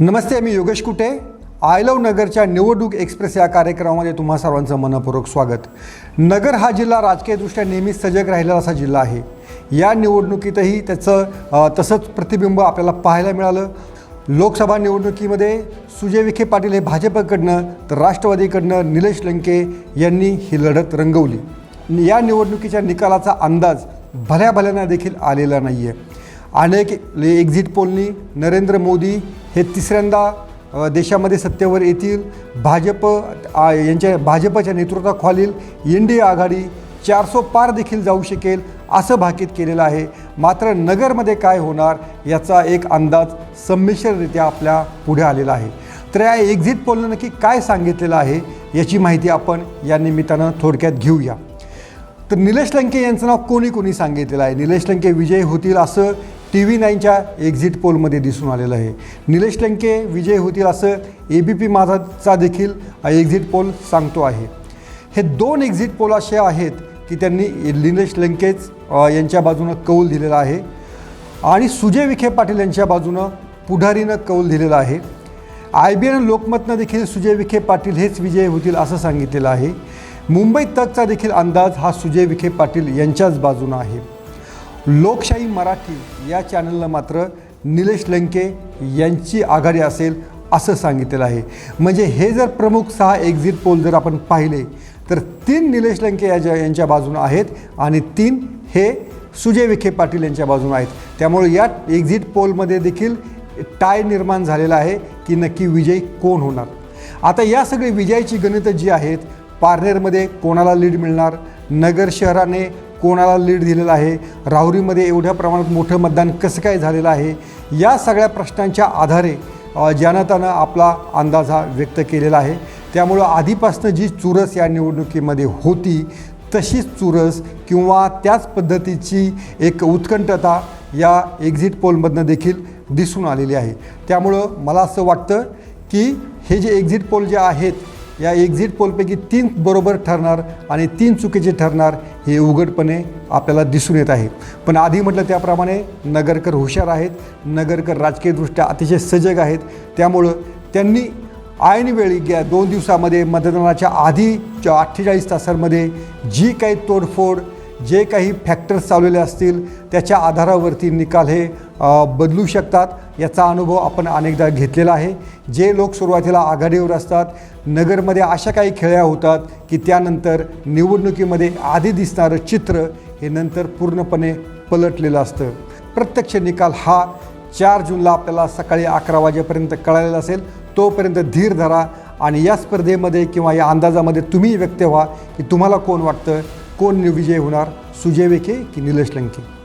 नमस्ते मी Yogesh Kute. I love नगरच्या निवडणूक एक्सप्रेस या कार्यक्रमामध्ये तुम्हा सर्वांचं मनपूर्वक स्वागत. नगर हा जिल्हा राजकीयदृष्ट्या नेहमीच सजग राहिलेला असा जिल्हा आहे. या निवडणुकीतही त्याचं तसंच प्रतिबिंब आपल्याला पाहायला मिळालं. लोकसभा निवडणुकीमध्ये सुजय विखे पाटील हे भाजपकडनं तर राष्ट्रवादीकडनं निलेश लंके यांनी ही लढत रंगवली. या निवडणुकीच्या निकालाचा अंदाज भल्या भल्याना देखील आलेला नाही आहे अनेक एक्झिट पोलनी नरेंद्र मोदी हे तिसऱ्यांदा देशामध्ये सत्तेवर येतील. भाजप यांच्या भाजपच्या नेतृत्वाखालील एन डी ए आघाडी चारसो पार देखील जाऊ शकेल असं भाकीत केलेलं आहे. मात्र नगरमध्ये काय होणार याचा एक अंदाज संमिश्ररित्या आपल्या पुढे आलेला आहे. तर या एक्झिट पोलनं नक्की काय सांगितलेलं आहे याची माहिती आपण या निमित्तानं थोडक्यात घेऊया. तर निलेश लंके यांचं नाव कोणी कोणी सांगितलेलं आहे? निलेश लंके विजयी होतील असं टी व्ही नाईनच्या एक्झिट पोलमध्ये दिसून आलेलं आहे. निलेश लंके विजय होतील असं ए बी पी माझाचा देखील एक्झिट पोल सांगतो आहे. हे दोन एक्झिट पोल असे आहेत की त्यांनी निलेश लंकेच यांच्या बाजूनं कौल दिलेला आहे. आणि सुजय विखे पाटील यांच्या बाजूनं पुढारीनं कौल दिलेला आहे. आय बी एन लोकमतनं देखील सुजय विखे पाटील हेच विजय होतील असं सांगितलेलं आहे. मुंबई तकचा देखील अंदाज हा सुजय विखे पाटील यांच्याच बाजूनं आहे. लोकशाही मराठी या चॅनलनं मात्र निलेश लंके यांची आघाडी असेल असं सांगितलेलं आहे. म्हणजे हे जर प्रमुख सहा एक्झिट पोल जर आपण पाहिले तर तीन निलेश लंके याच्या यांच्या बाजूनं आहेत आणि तीन हे सुजय विखे पाटील यांच्या बाजूनं आहेत. त्यामुळे या एक्झिट पोलमध्ये देखील टाय निर्माण झालेला आहे की नक्की विजयी कोण होणार. आता या सगळी विजयाची गणितं जी आहेत पारनेरमध्ये कोणाला लीड मिळणार? नगर शहराने कोणाला लीड दिलेलं आहे? राहुरीमध्ये एवढ्या प्रमाणात मोठं मतदान कसं काय झालेलं आहे? या सगळ्या प्रश्नांच्या आधारे जनतानं आपला अंदाज हा व्यक्त केलेला आहे. त्यामुळं आधीपासनं जी चुरस या निवडणुकीमध्ये होती तशीच चुरस किंवा त्याच पद्धतीची एक उत्कंठता या एक्झिट पोलमधनं देखील दिसून आलेली आहे. त्यामुळं मला असं वाटतं की हे जे एक्झिट पोल जे आहेत या एक्झिट पोलपैकी तीन बरोबर ठरणार आणि तीन चुकीचे ठरणार हे उघडपणे आपल्याला दिसून येत आहे. पण आधी म्हटलं त्याप्रमाणे नगरकर हुशार आहेत. नगरकर राजकीयदृष्ट्या अतिशय सजग आहेत. त्यामुळं त्यांनी ऐनवेळी गे दोन दिवसामध्ये मतदानाच्या आधी अठ्ठेचाळीस तासांमध्ये जी काही तोडफोड जे काही फॅक्टर्स चालवले असतील त्याच्या आधारावरती निकाल हे बदलू शकतात. याचा अनुभव आपण अनेकदा घेतलेला आहे. जे लोक सुरुवातीला आघाडीवर असतात नगरमध्ये अशा काही खेळ्या होतात की त्यानंतर निवडणुकीमध्ये आधी दिसणारं चित्र हे नंतर पूर्णपणे पलटलेलं असतं. प्रत्यक्ष निकाल हा चार जूनला आपल्याला सकाळी अकरा वाजेपर्यंत कळालेला असेल. तोपर्यंत धीर धरा आणि या स्पर्धेमध्ये किंवा या अंदाजामध्ये तुम्ही व्यक्त व्हा की तुम्हाला कोण वाटतं? कोण विजय होणार? सुजय विखे की निलेश लंके?